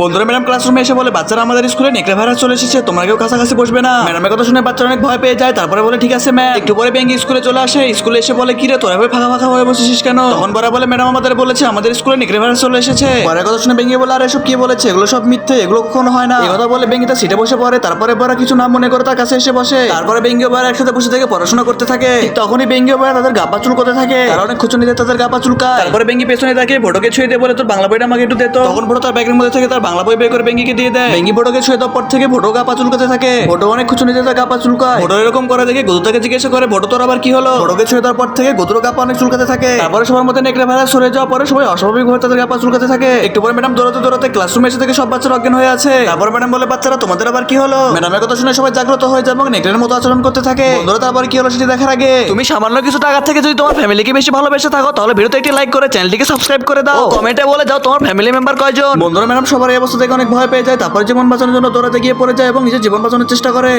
বন্ধুরা ম্যাডাম ক্লাসরুমে এসে বলে, বাচ্চারা আমাদের স্কুলে নেকড়ে ভাইরাস চলে এসেছে, তোমরা কেউ কাছাকাছি বসবে না। ম্যাডামের কথা শুনে বাচ্চারা অনেক ভয় পেয়ে যায়, তারপরে বলে, ঠিক আছে ম্যাম একটু পরে ব্যাঙ্গি স্কুলে চলে আসে। স্কুলে এসে বলে কিরে তোরা ভাই ফাঁকা ফাঁকা হয়ে বসেছিস কেন? তখন বড় বলে ম্যাডাম আমাদের বলেছে, আমাদের স্কুলে নেকড়ে ভাইরাস চলে এসেছে। পরের কথা শুনে বেঙ্গি বলে, আর এসব কি বলেছে? এগুলো সব মিথ্যে, এগুলো কখনো হয় না। কথা বলে বেঙ্গি তার সিটে বসে পড়ে, তারপরে বড় কিছু না মনে করে তার কাছে এসে বসে। তারপরে ও বড় একসাথে বসে থেকে পড়াশোনা করতে থাকে। তখনই ও বড় তাদের গাপা চুল করতে থাকে। তারা অনেক খুচুনিতে তাদের গাপা চুলকায়। তারপরে বেঙ্গি পেছনে তাকে ফটোকে ছুঁয়ে দিয়ে বলে, তোর বাংলা বইটা আমাকে একটু দে তখন ফটো তার ব্যাগের মধ্যে থেকে তার বাংলা বই বের করে বেঙ্গিকে দিয়ে দেয়। বেঙ্গি ফটোকে ছুঁয়ে পর থেকে ফটো গাপা চুলকাতে থাকে। ফটো অনেক খুচুনিতে তার গাপা চুলকায়। ফটো এরকম করে দেখে গদু তাকে জিজ্ঞাসা করে ফটো তোর আবার কি হলো? ফটোকে ছুঁয়ে দেওয়ার পর থেকে গদুর গাপা অনেক চুলকাতে থাকে। তারপরে সবার মধ্যে নেকড়ে ভাইরাস সরে যাওয়ার পরে সবাই অস্বাভাবিক ভাবে তাদের গাপা চুলকাতে থাকে। একটু পরে ম্যাডাম দৌড়াতে দৌড়াতে ক্লাসরুমে এসে থেকে সব বাচ্চারা অজ্ঞান হয়ে আছে। তারপর ম্যাডাম বলে বাচ্চারা তোমাদের আবার কি হলো? ম্যাডামের কথা শুনে সবাই জাগ্রত হয়ে যায় এবং নেকড়ের মতো আচরণ করতে থাকে। বন্ধুরা তারপর কি হলো সেটি দেখার আগে? তুমি সামান্য কিছু টাকা থেকে যদি তোমার ফ্যামিলিকে বেশি ভালোবেসে থাকো তাহলে ভিডিওতে একটি লাইক করে চ্যানেলটিকে সাবস্ক্রাইব করে দাও। কমেন্টে বলে যাও তোমার ফ্যামিলি মেম্বার কয়জন। বন্ধুরা ম্যাডাম সবার এই অবস্থা থেকে অনেক ভয় পেয়ে যায়, তারপর জীবন বাঁচানোর জন্য দৌড়াতে গিয়ে পড়ে যায় এবং নিজের জীবন বাঁচানোর চেষ্টা করে।